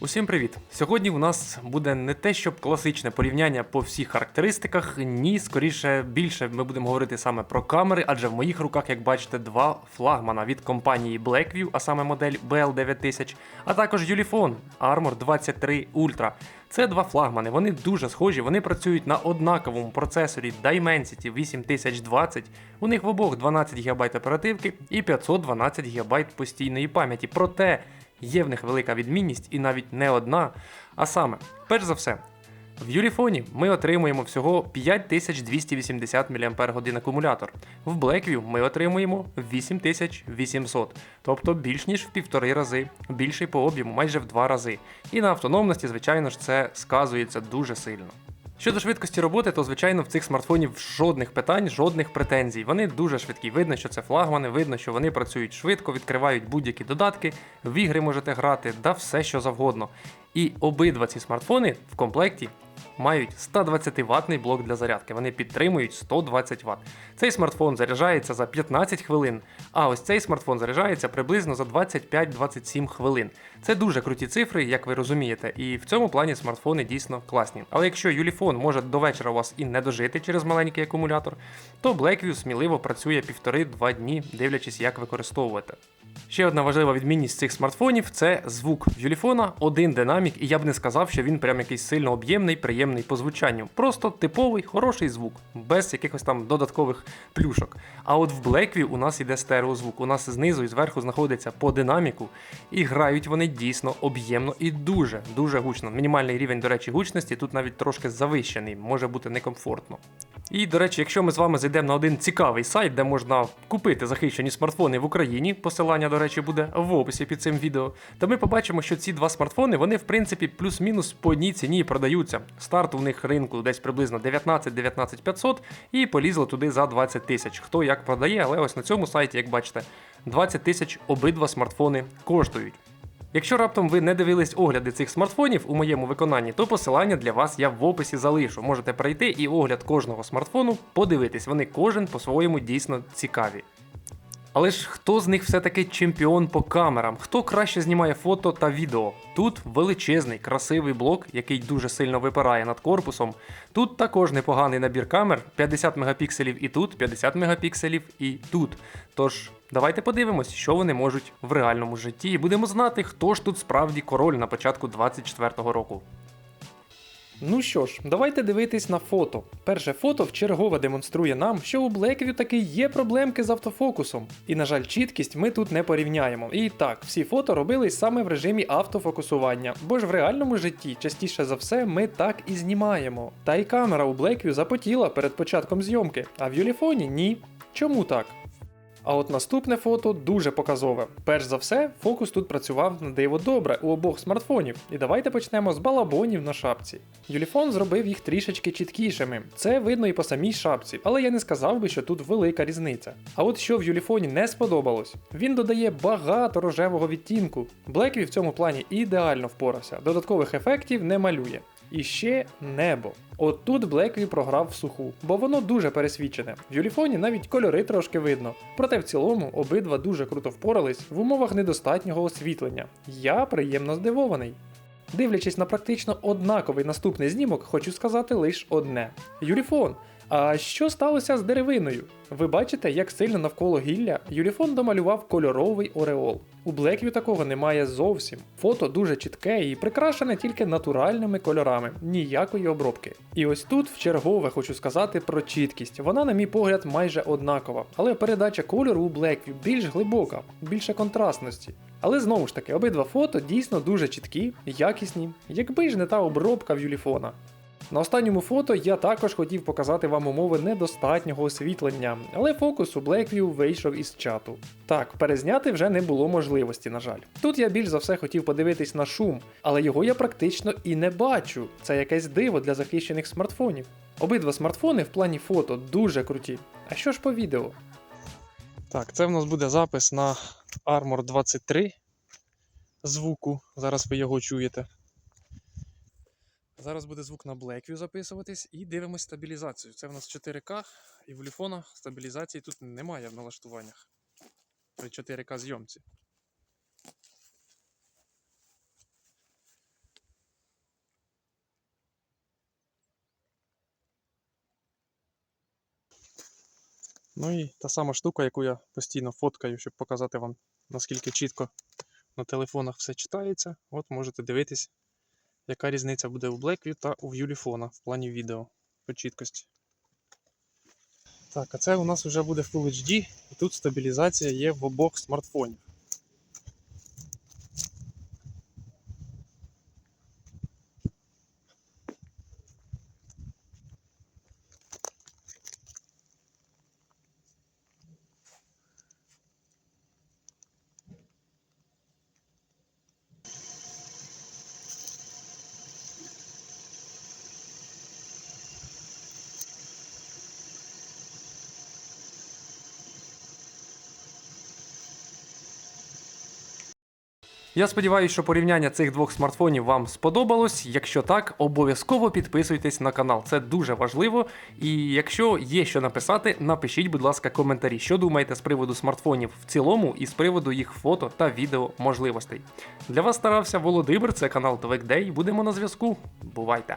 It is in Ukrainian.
Усім привіт! Сьогодні у нас буде не те, щоб класичне порівняння по всіх характеристиках, ні, скоріше більше ми будемо говорити саме про камери, адже в моїх руках, як бачите, два флагмана від компанії Blackview, а саме модель BL9000, а також Ulefone Armor 23 Ultra. Це два флагмани, вони дуже схожі, вони працюють на однаковому процесорі Dimensity 8020. У них в обох 12 ГБ оперативки і 512 ГБ постійної пам'яті. Проте є в них велика відмінність і навіть не одна. А саме, перш за все, в Юліфоні ми отримуємо всього 5280 мАч акумулятор. В Blackview ми отримуємо 8800, тобто більш ніж в півтори рази, більший по об'єму, майже в два рази. І на автономності, звичайно ж, це сказується дуже сильно. Щодо швидкості роботи, то звичайно в цих смартфонів жодних питань, жодних претензій. Вони дуже швидкі. Видно, що це флагмани, видно, що вони працюють швидко, відкривають будь-які додатки, в ігри можете грати, да все що завгодно. І обидва ці смартфони в комплекті мають 120 ватний блок для зарядки. Вони підтримують 120 Вт. Цей смартфон заряджається за 15 хвилин, а ось цей смартфон заряджається приблизно за 25-27 хвилин. Це дуже круті цифри, як ви розумієте, і в цьому плані смартфони дійсно класні. Але якщо Юліфон може до вечора у вас і не дожити через маленький акумулятор, то Blackview сміливо працює півтори-два дні, дивлячись, як використовувати. Ще одна важлива відмінність цих смартфонів це звук. Юліфона один динамік, і я б не сказав, що він прям якийсь сильно об'ємний, приємний по звучанню. Просто типовий, хороший звук, без якихось там додаткових плюшок. А от в Blackview у нас іде стереозвук. У нас знизу і зверху знаходиться по динаміку, і грають вони дійсно об'ємно і дуже дуже гучно. Мінімальний рівень, до речі, гучності тут навіть трошки завищений, може бути некомфортно. І, до речі, якщо ми з вами зайдемо на один цікавий сайт, де можна купити захищені смартфони в Україні, посилання, до речі, буде в описі під цим відео, то ми побачимо, що ці два смартфони, вони, в принципі, плюс-мінус по одній ціні продаються. Старт у них ринку десь приблизно 19-19 500 і полізли туди за 20 тисяч. Хто як продає, але ось на цьому сайті, як бачите, 20 тисяч обидва смартфони коштують. Якщо раптом ви не дивились огляди цих смартфонів у моєму виконанні, то посилання для вас я в описі залишу. Можете пройти і огляд кожного смартфону подивитись. Вони кожен по-своєму дійсно цікаві. Але ж хто з них все-таки чемпіон по камерам? Хто краще знімає фото та відео? Тут величезний, красивий блок, який дуже сильно випирає над корпусом. Тут також непоганий набір камер, 50 мегапікселів і тут, 50 мегапікселів і тут. Тож, давайте подивимось, що вони можуть в реальному житті, і будемо знати, хто ж тут справді король на початку 24-го року. Ну що ж, давайте дивитись на фото. Перше фото вчергове демонструє нам, що у Blackview таки є проблемки з автофокусом. І, на жаль, чіткість ми тут не порівняємо. І так, всі фото робились саме в режимі автофокусування, бо ж в реальному житті частіше за все ми так і знімаємо. Та й камера у Blackview запотіла перед початком зйомки, а в Юліфоні ні. Чому так? А от наступне фото дуже показове. Перш за все, фокус тут працював на диво добре у обох смартфонів. І давайте почнемо з балабонів на шапці. Юліфон зробив їх трішечки чіткішими. Це видно і по самій шапці, але я не сказав би, що тут велика різниця. А от що в Юліфоні не сподобалось, він додає багато рожевого відтінку. Blackview в цьому плані ідеально впорався, додаткових ефектів не малює. І ще небо. От тут Blackview програв в суху, бо воно дуже пересвічене. В Юліфоні навіть кольори трошки видно. Проте в цілому обидва дуже круто впорались в умовах недостатнього освітлення. Я приємно здивований. Дивлячись на практично однаковий наступний знімок, хочу сказати лише одне: Юліфон. А що сталося з деревиною? Ви бачите, як сильно навколо гілля Юліфон домалював кольоровий ореол. У Blackview такого немає зовсім. Фото дуже чітке і прикрашене тільки натуральними кольорами, ніякої обробки. І ось тут в чергове хочу сказати про чіткість. Вона, на мій погляд, майже однакова, але передача кольору у Blackview більш глибока, більше контрастності. Але знову ж таки, обидва фото дійсно дуже чіткі, якісні, якби ж не та обробка в Юліфона. На останньому фото я також хотів показати вам умови недостатнього освітлення, але фокус у Blackview вийшов із чату. Так, перезняти вже не було можливості, на жаль. Тут я більш за все хотів подивитись на шум, але його я практично і не бачу. Це якесь диво для захищених смартфонів. Обидва смартфони в плані фото дуже круті. А що ж по відео? Так, це в нас буде запис на Armor 23 звуку. Зараз ви його чуєте. Зараз буде звук на Blackview записуватись і дивимося стабілізацію. Це в нас 4К і в люфона стабілізації тут немає в налаштуваннях. При 4К зйомці. Ну і та сама штука, яку я постійно фоткаю, щоб показати вам, наскільки чітко на телефонах все читається. От можете дивитись яка різниця буде у Blackview та у юліфона в плані відео по чіткості. Так, а це у нас вже буде Full HD, і тут стабілізація є в обох смартфонів. Я сподіваюся, що порівняння цих двох смартфонів вам сподобалось. Якщо так, обов'язково підписуйтесь на канал. Це дуже важливо. І якщо є що написати, напишіть, будь ласка, коментарі, що думаєте з приводу смартфонів в цілому і з приводу їх фото та відео можливостей. Для вас старався Володимир, це канал Твекдей. Будемо на зв'язку. Бувайте!